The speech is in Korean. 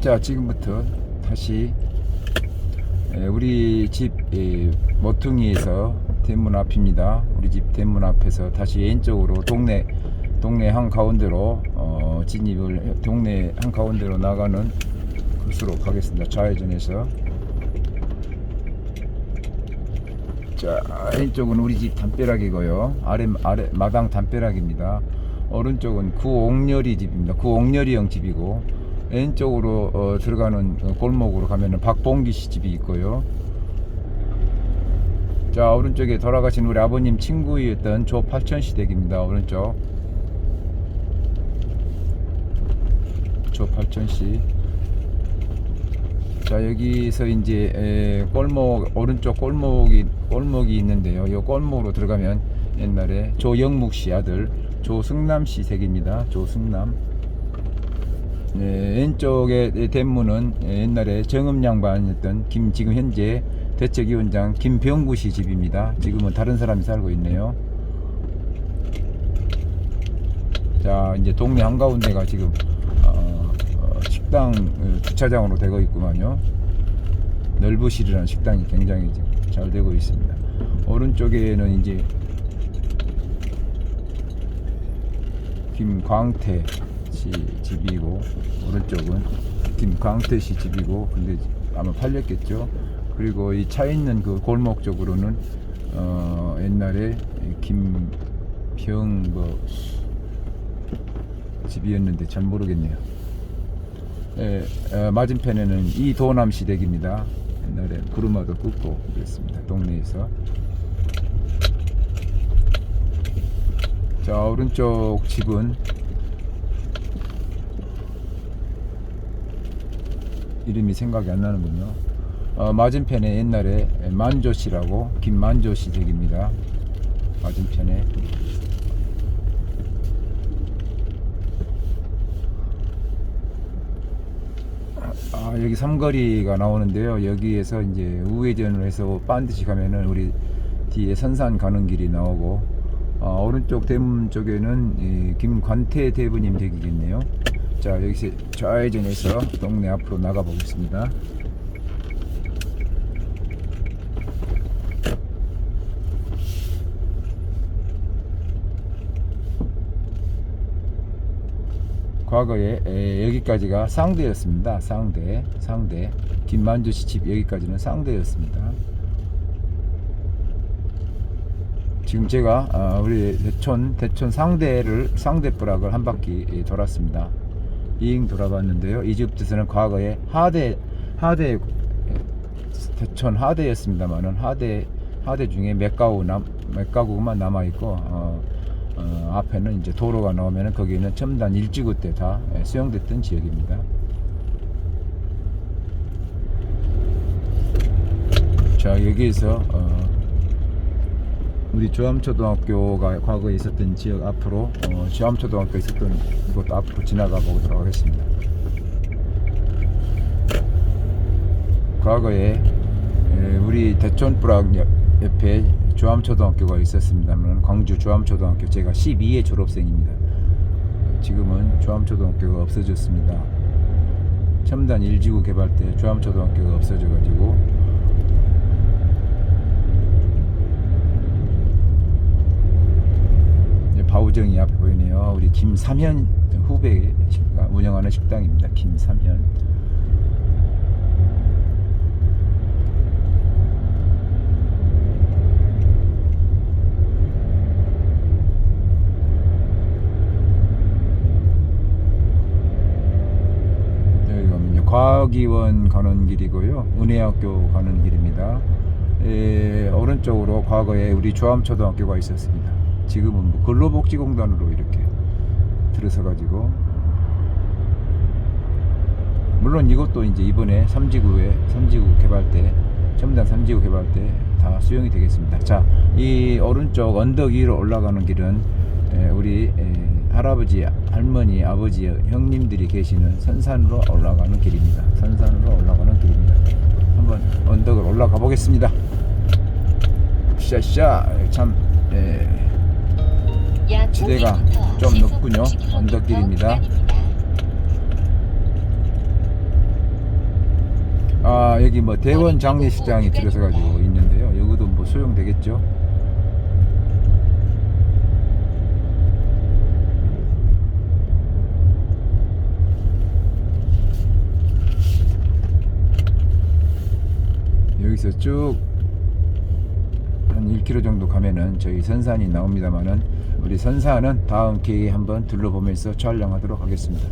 자 지금부터 다시 에, 우리 집 에, 모퉁이에서 대문 앞입니다. 우리 집 대문 앞에서 다시 왼쪽으로 동네 동네 한 가운데로 어, 진입을 해- 동네 한 가운데로 나가는 곳으로 가겠습니다. 좌회전해서 자 왼쪽은 우리 집 담벼락이고요. 아래 아래 마당 담벼락입니다. 오른쪽은 구옥렬이 집입니다. 구옥렬이형 집이고 왼쪽으로 어, 들어가는 어, 골목으로 가면은 박봉기 씨 집이 있고요. 자 오른쪽에 돌아가신 우리 아버님 친구였던 조팔천 씨 댁입니다. 오른쪽 조팔천 씨. 자 여기서 이제 에, 골목 오른쪽 골목이 골목이 있는데요. 이 골목으로 들어가면 옛날에 조영묵 씨 아들 조승남 씨 댁입니다. 조승남. 네, 왼쪽의 대문은 옛날에 정음 양반이었던 김 지금 현재 대책위원장 김병구 씨 집입니다. 지금은 다른 사람이 살고 있네요. 자 이제 동네 한가운데가 지금 어, 어, 식당 어, 주차장으로 되고 있구만요. 넓으시리라는 식당이 굉장히 잘 되고 있습니다. 오른쪽에는 이제 김광태 씨 집이고 오른쪽은 김광태 씨 집이고 근데 아마 팔렸겠죠. 그리고 이 차 있는 그 골목 쪽으로는 어 옛날에 김병 뭐 집이었는데 잘 모르겠네요. 예, 어, 맞은편에는 이도남 씨 댁입니다. 옛날에 구르마도 굽고 그랬습니다. 동네에서. 자 오른쪽 집은 이름이 생각이 안 나는군요. 어, 맞은편에 옛날에 만조 씨라고 김만조 씨 댁입니다. 맞은편에 아 여기 삼거리가 나오는데요. 여기에서 이제 우회전을 해서 반드시 가면은 우리 뒤에 선산 가는 길이 나오고 어, 오른쪽 대문 쪽에는 이 김관태 대부님 댁이겠네요. 자 여기서 좌회전해서 동네 앞으로 나가 보겠습니다. 과거에 에, 여기까지가 상대였습니다. 상대, 상대. 김만주 씨 집 여기까지는 상대였습니다. 지금 제가 아, 우리 대촌 대촌 상대를 상대 부락을 한 바퀴 예, 돌았습니다. 이행 돌아봤는데요. 이 집에서는 과거에 하대 하대 예, 대촌 하대였습니다만은 하대 하대 중에 몇 가구 남몇 가구만 남아 있고 어, 어, 앞에는 이제 도로가 나오면은 거기는 첨단 일지구 때다 예, 수용됐던 지역입니다. 자 여기에서 어, 우리 조암초등학교가 과거에 있었던 지역 앞으로 어, 조암초등학교 있었던 그곳 앞으로 지나가 보도록 하겠습니다. 과거에 에, 우리 대촌부락 옆- 옆에 조암초등학교가 있었습니다만 광주 조암초등학교 제가 12회 졸업생입니다. 지금은 조암초등학교가 없어졌습니다. 첨단 일지구 개발 때 조암초등학교가 없어져가지고 이제 바우정이 앞에 보이네요. 우리 김삼현 후배 식당, 운영하는 식당입니다. 김삼현. 과기원 가는 길이고요. 은혜학교 가는 길입니다. 에, 오른쪽으로 과거에 우리 조암초등학교가 있었습니다. 지금은 뭐 근로복지공단으로 이렇게 들어서 가지고 물론 이것도 이제 이번에 삼지구에 삼지구 개발 때 첨단 삼지구 개발 때 다 수용이 되겠습니다. 자, 이 오른쪽 언덕 위로 올라가는 길은 에, 우리 에, 할아버지, 할머니, 아버지, 형님들이 계시는 선산으로 올라가는 길입니다. 선산으로 올라가는 길입니다. 한번 언덕을 올라가 보겠습니다. 샤샤 참 에, 지대가 좀 높군요. 언덕길입니다. 아 여기 뭐 대원 장례식장이 들어서 가지고 있는데요. 여기도 뭐 소용 되겠죠. 여기서 쭉 한 1km 정도 가면은 저희 선산이 나옵니다만은 우리 선산은 다음 기회에 한번 둘러보면서 촬영하도록 하겠습니다.